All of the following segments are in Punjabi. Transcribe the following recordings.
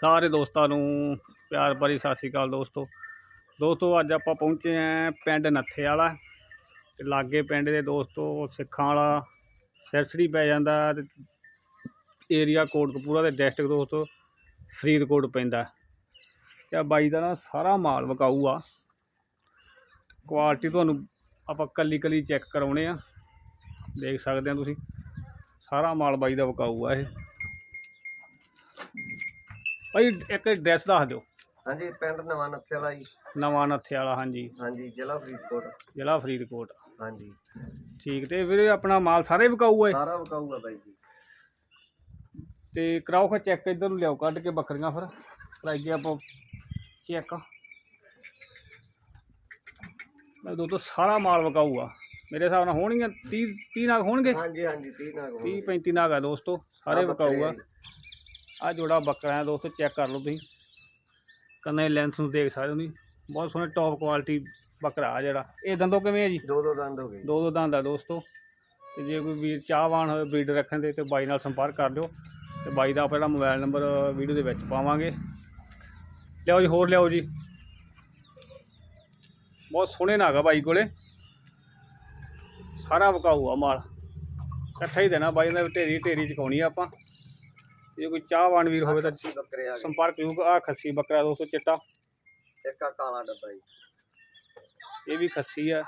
ਸਾਰੇ ਦੋਸਤਾਂ ਨੂੰ ਪਿਆਰ ਭਰੀ ਸਤਿ ਸ਼੍ਰੀ ਅਕਾਲ ਦੋਸਤੋ। ਦੋਸਤੋ, ਅੱਜ ਆਪਾਂ ਪਹੁੰਚੇ ਆਂ ਪਿੰਡ ਨੱਥੇ ਵਾਲਾ। ਤੇ ਲਾਗੇ ਪਿੰਡ ਦੇ ਦੋਸਤੋ, ਸਿੱਖਾਂ ਵਾਲਾ ਸਿਰਸੜੀ ਪੈ ਜਾਂਦਾ ਤੇ ਏਰੀਆ ਕੋਟਕਪੂਰਾ ਦੇ ਡਿਸਟ੍ਰਿਕਟ ਦੋਸਤੋ, ਫਰੀਦਕੋਟ ਪੈਂਦਾ। ਤੇ ਬਾਈ ਦਾ ਨਾ ਸਾਰਾ ਮਾਲ ਵਿਕਾਊ ਆ। ਕੁਆਲਿਟੀ ਤੁਹਾਨੂੰ ਆਪਾਂ ਕੱਲੀ ਕੱਲੀ ਚੈੱਕ ਕਰਾਉਣੇ ਆ। ਦੇਖ ਸਕਦੇ ਆ ਤੁਸੀਂ। ਸਾਰਾ ਮਾਲ ਬਾਈ ਦਾ ਵਿਕਾਊ ਆ ਇਹ। ਭਾਈ ਇੱਕ ਐਡਰੈਸ ਦੱਸ ਦਿਓ। ਹਾਂਜੀ ਪਿੰਡ ਨਵਾਂ ਨੱਥੇ ਵਾਲਾ ਜੀ। ਨਵਾਂ ਨੱਥੇ ਵਾਲਾ ਹਾਂਜੀ। ਹਾਂਜੀ ਜ਼ਿਲ੍ਹਾ ਫਰੀਦਕੋਟ। ਜ਼ਿਲ੍ਹਾ ਫਰੀਦਕੋਟ। ਹਾਂਜੀ। ਠੀਕ ਤੇ ਵੀਰੇ ਆਪਣਾ ਮਾਲ ਸਾਰੇ ਵਿਕਾਊ ਹੈ ਸਾਰਾ ਵਿਕਾਊਗਾ ਬਾਈ ਜੀ। ਤੇ ਕਰਾਓ ਖਾ ਚੈੱਕ ਇੱਧਰ ਨੂੰ ਲਿਆਓ ਕੱਢ ਕੇ ਬੱਕਰੀਆਂ ਫਿਰ। ਕਰਾਈਏ ਆਪਾਂ ਚੈੱਕ। ਮੈਂ ਦੋ ਤੋਂ ਸਾਰਾ ਮਾਲ ਵਿਕਾਊ ਆ। ਮੇਰੇ ਹਿਸਾਬ ਨਾਲ ਹੋਣਗੀਆਂ 30 30 ਨਾਗ ਹੋਣਗੇ? ਹਾਂਜੀ ਹਾਂਜੀ 30 ਨਾਗ 30 35 ਨਾਗ ਆ ਦੋਸਤੋ ਸਾਰੇ ਆਹ ਬੱਕਰੇ ਵਿਕਾਊ ਆ ਜੋੜਾ ਬੱਕਰਾ ਹੈ ਦੋਸਤੋ ਚੈੱਕ ਕਰ ਲਓ ਤੁਸੀਂ। ਕੰਨੇ ਲੈਂਸ ਨੂੰ ਦੇਖ ਸਕਦੇ ਹੋ ਤੁਸੀਂ। ਬਹੁਤ ਸੋਹਣੇ ਟੌਪ ਕੁਆਲਿਟੀ ਬੱਕਰਾ ਆ ਜਿਹੜਾ। ਇਹ ਦੰਦੋਂ ਕਿਵੇਂ ਹੈ ਜੀ? ਦੋ ਦੋ ਦੰਦ ਹੋ ਗਏ। ਦੋ ਦੋ ਦੰਦ ਆ ਦੋਸਤੋ। ਤੇ ਜੇ ਕੋਈ ਵੀਰ ਚਾਹਵਾਨ ਹੋਵੇ ਬਰੀਡ ਰੱਖਣ ਦੇ ਤੇ ਬਾਈ ਨਾਲ ਸੰਪਰਕ ਕਰ ਲਿਓ। ਤੇ ਬਾਈ ਦਾ ਆਪਣਾ ਮੋਬਾਈਲ ਨੰਬਰ ਵੀਡੀਓ ਦੇ ਵਿੱਚ ਪਾਵਾਂਗੇ। ਲਿਆਓ ਜੀ ਹੋਰ ਲਿਆਓ ਜੀ। ਬਹੁਤ ਸੋਹਣੇ ਨਾਗਾ ਬਾਈ ਕੋਲੇ। ਸਾਰਾ ਵਿਕਾਊ ਆ ਮਾਲ। ਇਕੱਠਾ ਹੀ ਦੇਣਾ ਬਾਈ ਨਾਲ ਢੇਰੀ ਢੇਰੀ ਚਕਾਉਣੀ ਆ ਆਪਾਂ। ਜੇ ਕੋਈ ਚਾਹਵਾਨ ਵੀਰ ਹੋਵੇ ਤਾਂ ਬੱਕਰੇ ਆ ਗਏ। ਸੰਪਰਕ ਜ਼ਰੂਰ ਆ ਖੱਸੀ ਬੱਕਰਾ ਦੋਸਤੋ ਚਿੱਟਾ। ਇੱਕ ਆ ਕਾਲਾ ਡੱਬਾ ਜੀ। ਇਹ ਵੀ ਖੱਸੀ ਆ।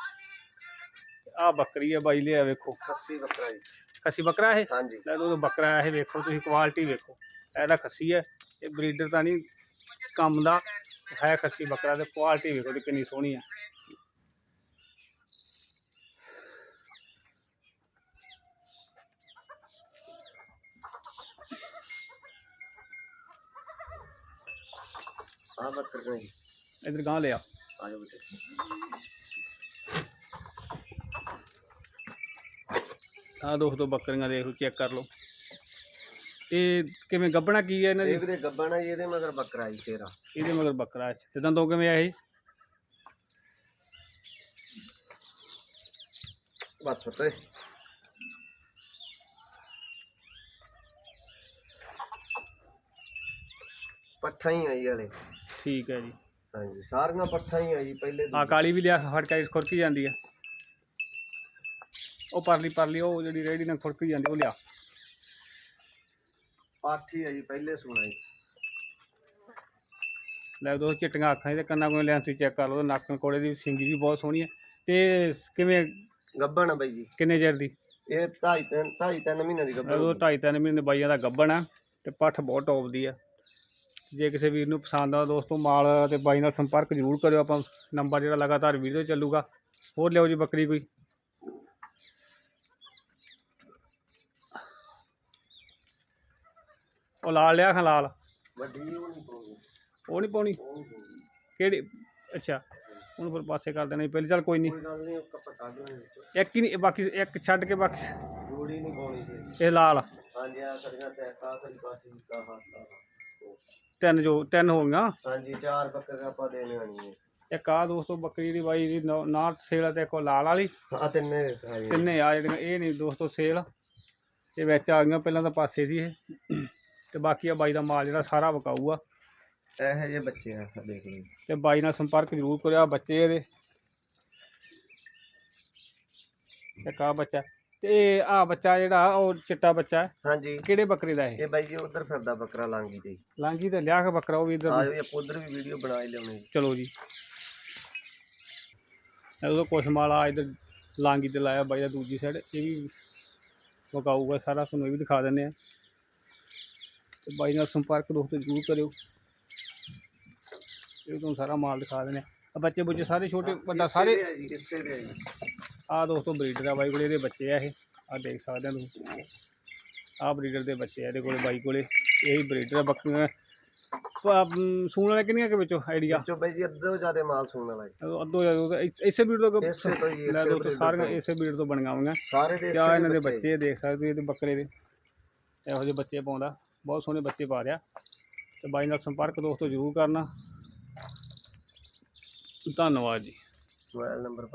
ਆ ਬੱਕਰੀ ਆ ਬਾਈ ਲਿਆ ਵੇਖੋ। ਖੱਸੀ ਬੱਕਰਾ ਜੀ। ਖੱਸੀ ਬੱਕਰਾ ਇਹ? ਹਾਂਜੀ। ਲੈ ਦੋ ਬੱਕਰਾ ਇਹ ਵੇਖੋ ਤੁਸੀਂ ਕੁਆਲਿਟੀ ਵੇਖੋ। ਇਹਦਾ ਖੱਸੀ ਹੈ ਇਹ ਬਰੀਡਰ ਤਾਂ ਨਹੀਂ ਕੰਮ ਦਾ ਹੈ ਖੱਸੀ ਬੱਕਰਾ ਤੇ ਕੁਆਲਿਟੀ ਵੇਖੋ ਤੇ ਕਿੰਨੀ ਸੋਹਣੀ ਹੈ ਆ ਬੱਕਰੇ ਨੇ ਜੀ ਇਧਰ ਗਾਂ ਲਿਆ। ਆ ਜਾਓ ਬੇਟੇ। ਆ ਦੋਸਤੋ ਬੱਕਰੀਆਂ ਦੇਖ ਲਓ ਚੈੱਕ ਕਰ ਲਓ। ਇਹ ਕਿਵੇਂ ਗੱਬਣਾ ਕੀ ਹੈ ਇਹਨਾਂ ਦੀ? ਇਹ ਵੀਰੇ ਗੱਬਾ ਨਾ ਜੀ ਇਹਦੇ ਮਗਰ ਬੱਕਰਾ ਜੀ ਤੇਰਾ। ਇਹਦੇ ਮਗਰ ਬੱਕਰਾ ਅੱਛਾ ਤੇ ਦੰਦੋਂ ਕਿਵੇਂ ਆ ਇਹ? ਬਸ ਫਤੇ ਪੱਠਾ ਹੀ ਆ ਜੀ ਹਲੇ ਠੀਕ ਹੈ ਜੀ। ਹਾਂਜੀ ਸਾਰੀਆਂ ਪੱਠਾ ਹੀ ਆ ਜੀ ਪਹਿਲੇ ਆ ਕਾਲੀ ਵੀ ਲਿਆ ਫੜ ਕੇ ਖੁਰਕੀ ਜਾਂਦੀ ਆ। ਉਹ ਪਰਲੀ ਪਰਲੀ ਉਹ ਜਿਹੜੀ ਰੇੜੀ ਨਾਲ ਖੁਰਕੀ ਜਾਂਦੀ ਉਹ ਲਿਆ। ਪਾਠੀ ਆ ਜੀ ਪਹਿਲੇ ਸੁਣਾ ਜੀ। ਲੈ ਦੋ ਚਿੱਟੀਆਂ ਅੱਖਾਂ ਦੇ ਕੰਨਾਂ ਕੋਲ ਲੈਂਸ ਚੈੱਕ ਕਰ ਲਓ ਨੱਕ ਕੋਲੇ ਦੀ ਸਿੰਗੀ ਵੀ ਬਹੁਤ ਸੋਹਣੀ ਹੈ ਤੇ ਕਿਵੇਂ ਗੱਬਣ ਆ ਬਾਈ ਜੀ। ਕਿੰਨੇ ਚਿਰ ਦੀ? ਇਹ ਢਾਈ ਤਿੰਨ ਢਾਈ ਤਿੰਨ ਮਹੀਨੇ ਦੀ ਗੱਬਣ ਉਹ ਢਾਈ ਤਿੰਨ ਮਹੀਨੇ ਬਾਈਆਂ ਦਾ ਗੱਬਣ ਆ ਤੇ ਪੱਠ ਬਹੁਤ ਟੌਪ ਦੀ ਆ। ਜੇ ਕਿਸੇ ਵੀਰ ਨੂੰ ਪਸੰਦ ਆ ਦੋਸਤੋ ਮਾਲ ਤੇ ਬਾਈ ਨਾਲ ਸੰਪਰਕ ਜ਼ਰੂਰ ਕਰਿਓ ਆਪਾਂ ਨੰਬਰ ਜਿਹੜਾ ਲਗਾਤਾਰ ਵੀਡੀਓ ਚੱਲੂਗਾ। ਹੋਰ ਲਿਆਓ ਜੀ ਬੱਕਰੀ ਕੋਈ। ਉਹ ਲਾਲ ਲਿਆ ਖਾਂ ਲਾਲ। ਉਹ ਨਹੀਂ ਪਾਉਣੀ। ਕਿਹੜੀ? ਅੱਛਾ ਉਹਨੂੰ ਫਿਰ ਪਾਸੇ ਕਰ ਦੇਣਾ ਪਹਿਲੇ। ਚੱਲ ਕੋਈ ਨਹੀਂ। ਇੱਕ ਹੀ। ਨਹੀਂ ਬਾਕੀ ਇੱਕ ਛੱਡ ਕੇ ਬਾਕੀ ਜੋੜੀ ਨਹੀਂ ਪਾਉਣੀ ਜੀ। ਇਹ ਲਾਲ। ਹਾਂਜੀ ਆ ਸੜੀਆਂ ਤੇ ਕਾ ਸੜੀ ਪਾਸੀ ਦਾ ਹਾਸਾ ਤਿੰਨ ਜੋ ਤਿੰਨ ਹੋ ਗਈਆਂ ਹਾਂਜੀ ਚਾਰ ਬੱਕਰੇ ਆਪਾਂ ਦੇਣੇ ਹੋਣੀ ਹੈ ਇੱਕ ਆ ਦੋਸਤੋ ਬੱਕਰੀ ਦੀ ਬਾਈ ਦੀ ਨੌ- ਨਾਟ ਸੇਲ ਆ ਤੇ ਇੱਕ ਉਹ ਲਾਲ ਵਾਲੀ। ਆ ਤਿੰਨੇ ਆ ਜੀ। ਤਿੰਨੇ ਆ ਜਿਹੜੀਆਂ ਇਹ ਨਹੀਂ ਦੋਸਤੋ ਸੇਲ। ਇਹ ਵਿੱਚ ਆ ਗਈਆਂ ਪਹਿਲਾਂ ਤਾਂ ਪਾਸੇ ਸੀ ਇਹ। ਤੇ ਬਾਕੀ ਆ ਬਾਈ ਦਾ ਮਾਲ ਜਿਹੜਾ ਸਾਰਾ ਵਿਕਾਊ ਆ ਇਹੋ ਜਿਹੇ ਬੱਚੇ ਆ ਦੇਖ ਲਓ। ਤੇ ਬਾਈ ਨਾਲ ਸੰਪਰਕ ਜ਼ਰੂਰ ਕਰਿਓ ਆਹ ਬੱਚੇ ਇਹਦੇ। ਇੱਕ ਆ ਬੱਚਾ। ਤੇ ਆ ਬੱਚਾ ਜਿਹੜਾ ਉਹ ਚਿੱਟਾ ਬੱਚਾ ਹੈ, ਹਾਂਜੀ। ਕਿਹੜੇ ਬੱਕਰੇ ਦਾ ਇਹ? ਇਹ ਬਾਈ ਜੀ ਉਧਰ ਫਿਰਦਾ ਬੱਕਰਾ ਲਾਂਗੀ ਤੇ। ਲਾਂਗੀ ਤੇ ਲਿਆ ਕੇ ਬੱਕਰਾ ਉਹ ਵੀ ਇਧਰ ਆ ਜਾਓ ਆਪਾਂ ਉਧਰ ਵੀ ਵੀਡੀਓ ਬਣਾ ਹੀ ਲਿਆਉਣੀ। ਚਲੋ ਜੀ। ਉਦੋਂ ਕੁਛ ਮਾਲਾ ਇਧਰ ਲਾਂਗੀ ਤੇ ਲਾਇਆ ਬਾਈ ਦਾ ਦੂਜੀ ਸਾਈਡ ਇਹ ਵੀ ਵਿਕਾਊਗਾ ਸਾਰਾ ਤੁਹਾਨੂੰ ਇਹ ਵੀ ਦਿਖਾ ਦਿੰਦੇ ਆ ਤੇ ਬਾਈ ਨਾਲ ਸੰਪਰਕ ਦੋਸਤੋ ਜ਼ਰੂਰ ਕਰਿਓ। ਇਹ ਤੁਹਾਨੂੰ ਸਾਰਾ ਮਾਲ ਦਿਖਾ ਦਿੰਦੇ ਆ ਆਹ ਬੱਚੇ ਬੁੱਚੇ ਸਾਰੇ ਛੋਟੇ ਵੱਡਾ ਸਾਰੇ ਇਸੇ ਦੇ ਆ ਜੀ ਇਸੇ ਦੇ ਆ ਆਹ ਦੋਸਤੋ ਬਰੀਡਰ ਆ ਬਾਈ ਕੋਲੇ ਇਹਦੇ ਬੱਚੇ ਆ ਇਹ। ਆਹ ਦੇਖ ਸਕਦੇ ਆ ਤੁਸੀਂ। ਆਹ ਬਰੀਡਰ ਦੇ ਬੱਚੇ ਆ ਇਹਦੇ ਕੋਲੇ ਬਾਈ ਕੋਲੇ। ਇਹੀ ਬਰੀਡਰ ਆ ਬੱਕਰੀਆਂ ਸੂਣ ਵਾਲੇ ਕਿੰਨੀਆਂ ਕਿ ਵਿੱਚੋਂ ਆਈਡੀਆ ਵਿੱਚੋਂ ਬਾਈ ਜੀ ਅੱਧੋ ਜ਼ਿਆਦਾ ਮਾਲ ਸੁਣਨ ਵਾਲਾ ਅੱਧੋ ਜਾਊਗਾ ਇਸੇ ਬੀੜ ਤੋਂ ਇਸੇ ਤੋਂ ਹੀ ਇਸੇ ਸਾਰੀਆਂ। ਇਸੇ ਬੀੜ ਤੋਂ ਹੋਈਆਂ। ਸਾਰੇ ਦੇ ਇਸੇ ਇਹਨਾਂ ਦੇ ਬੱਚੇ ਦੇਖ ਸਕਦੇ ਇਹਦੇ ਬੱਕਰੇ ਦੇ। ਇਹੋ ਜਿਹੇ ਬੱਚੇ ਪਾਉਂਦਾ। ਬਹੁਤ ਸੋਹਣੇ ਬੱਚੇ ਪਾ ਰਿਹਾ। ਤੇ ਬਾਈ ਨਾਲ ਸੰਪਰਕ ਦੋਸਤੋ ਜ਼ਰੂਰ ਕਰਨਾ। ਧੰਨਵਾਦ ਜੀ। Mobile number